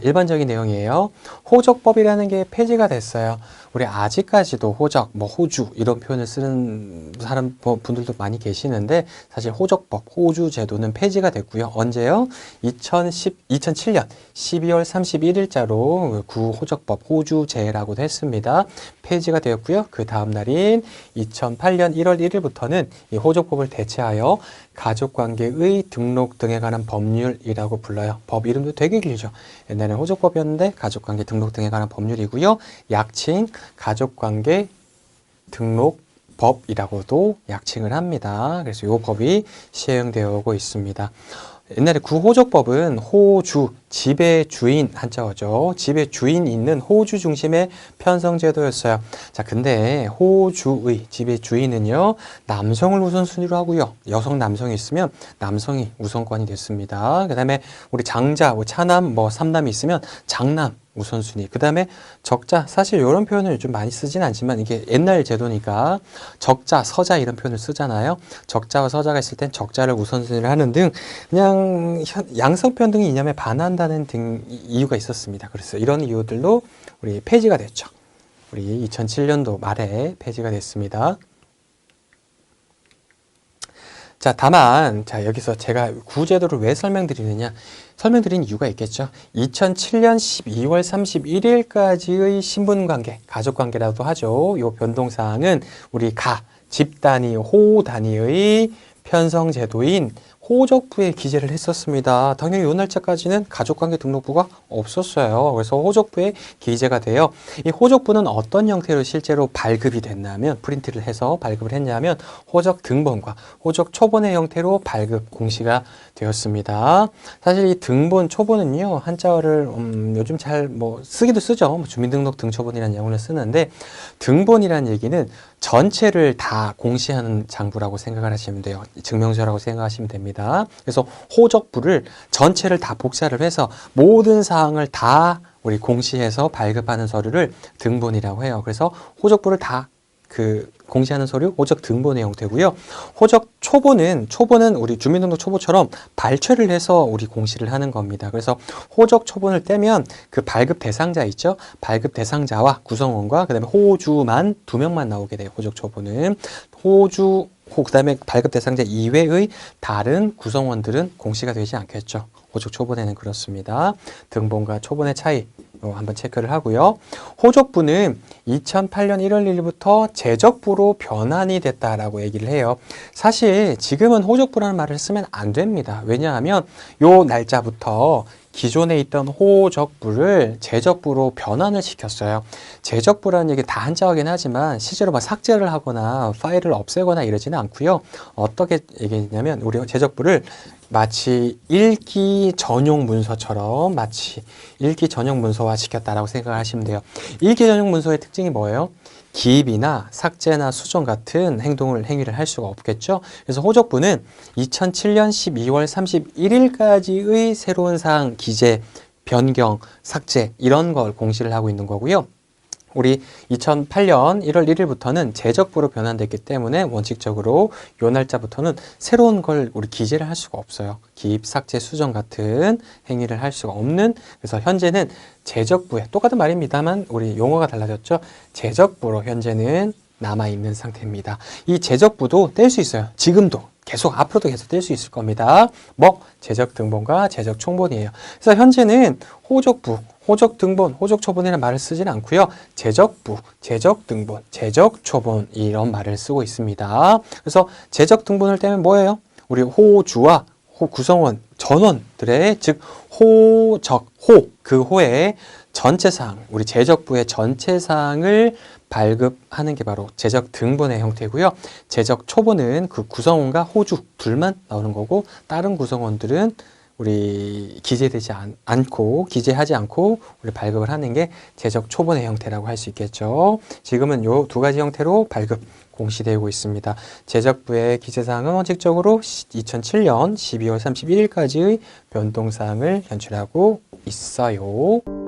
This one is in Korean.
자, 일반적인 내용이에요. 호적법이라는 게 폐지가 됐어요. 우리 아직까지도 호적, 뭐 호주 이런 표현을 쓰는 사람 뭐 분들도 많이 계시는데 사실 호적법, 호주 제도는 폐지가 됐고요. 언제요? 2010, 2007년 12월 31일자로 구호적법 호주제라고도 했습니다. 폐지가 되었고요. 그 다음 날인 2008년 1월 1일부터는 이 호적법을 대체하여 가족관계의 등록 등에 관한 법률이라고 불러요. 법 이름도 되게 길죠. 옛날에는 호적법이었는데 가족관계 등록 등에 관한 법률이고요. 약칭 가족관계 등록 법이라고도 약칭을 합니다. 그래서 이 법이 시행되어 있습니다. 옛날에 구호적법은 호주, 집의 주인 한자어죠. 집의 주인 있는 호주 중심의 편성제도였어요. 자, 근데 호주의 집의 주인은요, 남성을 우선순위로 하고요. 여성, 남성이 있으면 남성이 우선권이 됐습니다. 그 다음에 우리 장자, 뭐 차남, 뭐 삼남이 있으면 장남 우선순위. 그 다음에 적자. 사실 이런 표현을 요즘 많이 쓰진 않지만 이게 옛날 제도니까 적자, 서자 이런 표현을 쓰잖아요. 적자와 서자가 있을 땐 적자를 우선순위를 하는 등 그냥 현- 양성편 등의 이념에 반한다는 등 이- 이유가 있었습니다. 그래서 이런 이유들로 우리 폐지가 됐죠. 우리 2007년도 말에 폐지가 됐습니다. 자, 다만, 자, 여기서 제가 구제도를 왜 설명드리느냐. 설명드린 이유가 있겠죠. 2007년 12월 31일까지의 신분관계, 가족관계라도 하죠. 요 변동사항은 우리 가, 집 단위, 호 단위의 편성제도인 호적부에 기재를 했었습니다. 당연히 요 날짜까지는 가족관계 등록부가 없었어요. 그래서 호적부에 기재가 돼요. 이 호적부는 어떤 형태로 실제로 발급이 됐냐면 프린트를 해서 발급을 했냐면 호적 등본과 호적 초본의 형태로 발급 공시가 되었습니다. 사실 이 등본 초본은요 한자어를 음, 요즘 잘 뭐 쓰기도 쓰죠. 뭐 주민등록 등초본이라는 영어를 쓰는데 등본이라는 얘기는 전체를 다 공시하는 장부라고 생각을 하시면 돼요. 증명서라고 생각하시면 됩니다. 그래서 호적부를 전체를 다 복사를 해서 모든 사항을 다 우리 공시해서 발급하는 서류를 등본이라고 해요. 그래서 호적부를 다 그 공시하는 서류 호적 등본의 형태고요. 호적 초본은 초본은 우리 주민등록 초보처럼 발췌를 해서 우리 공시를 하는 겁니다. 그래서 호적 초본을 떼면 그 발급 대상자 있죠? 발급 대상자와 구성원과 그다음에 호주만 두 명만 나오게 돼요. 호적 초본은 호주 호 그 다음에 발급 대상자 이외의 다른 구성원들은 공시가 되지 않겠죠. 호적 초본에는 그렇습니다. 등본과 초본의 차이 어, 한번 체크를 하고요. 호적부는 2008년 1월 1일부터 제적부로 변환이 됐다라고 얘기를 해요. 사실 지금은 호적부라는 말을 쓰면 안 됩니다. 왜냐하면 요 날짜부터 기존에 있던 호적부를 제적부로 변환을 시켰어요. 제적부라는 얘기 다 한자어긴 하지만 실제로 막 삭제를 하거나 파일을 없애거나 이러지는 않고요. 어떻게 얘기했냐면 우리 제적부를 마치 읽기 전용 문서처럼 마치 읽기 전용 문서화 시켰다라고 생각하시면 돼요. 읽기 전용 문서의 특징이 뭐예요? 기입이나 삭제나 수정 같은 행동을 행위를 할 수가 없겠죠. 그래서 호적부는 2007년 12월 31일까지의 새로운 사항 기재, 변경, 삭제 이런 걸 공시를 하고 있는 거고요. 우리 2008년 1월 1일부터는 제적부로 변환됐기 때문에 원칙적으로 요 날짜부터는 새로운 걸 우리 기재를 할 수가 없어요. 기입, 삭제, 수정 같은 행위를 할 수가 없는 그래서 현재는 제적부에 똑같은 말입니다만 우리 용어가 달라졌죠. 제적부로 현재는 남아 있는 상태입니다. 이 제적부도 뗄 수 있어요. 지금도 계속 앞으로도 계속 뗄 수 있을 겁니다. 뭐 제적 등본과 제적 총본이에요. 그래서 현재는 호적부, 호적 등본, 호적 초본이라는 말을 쓰진 않고요. 제적부, 제적 등본, 제적 초본 이런 말을 쓰고 있습니다. 그래서 제적 등본을 떼면 뭐예요? 우리 호주와 호 구성원 전원들의 즉 호적 호 그 호의 전체 사항 우리 제적부의 전체 사항을 발급하는 게 바로 제적 등본의 형태고요. 제적 초본은 그 구성원과 호주 둘만 나오는 거고 다른 구성원들은 우리 기재되지 않, 않고 기재하지 않고 우리 발급을 하는 게 제적 초본의 형태라고 할 수 있겠죠. 지금은 요 두 가지 형태로 발급 공시되고 있습니다. 제적부의 기재사항은 원칙적으로 2007년 12월 31일까지의 변동사항을 연출하고 있어요.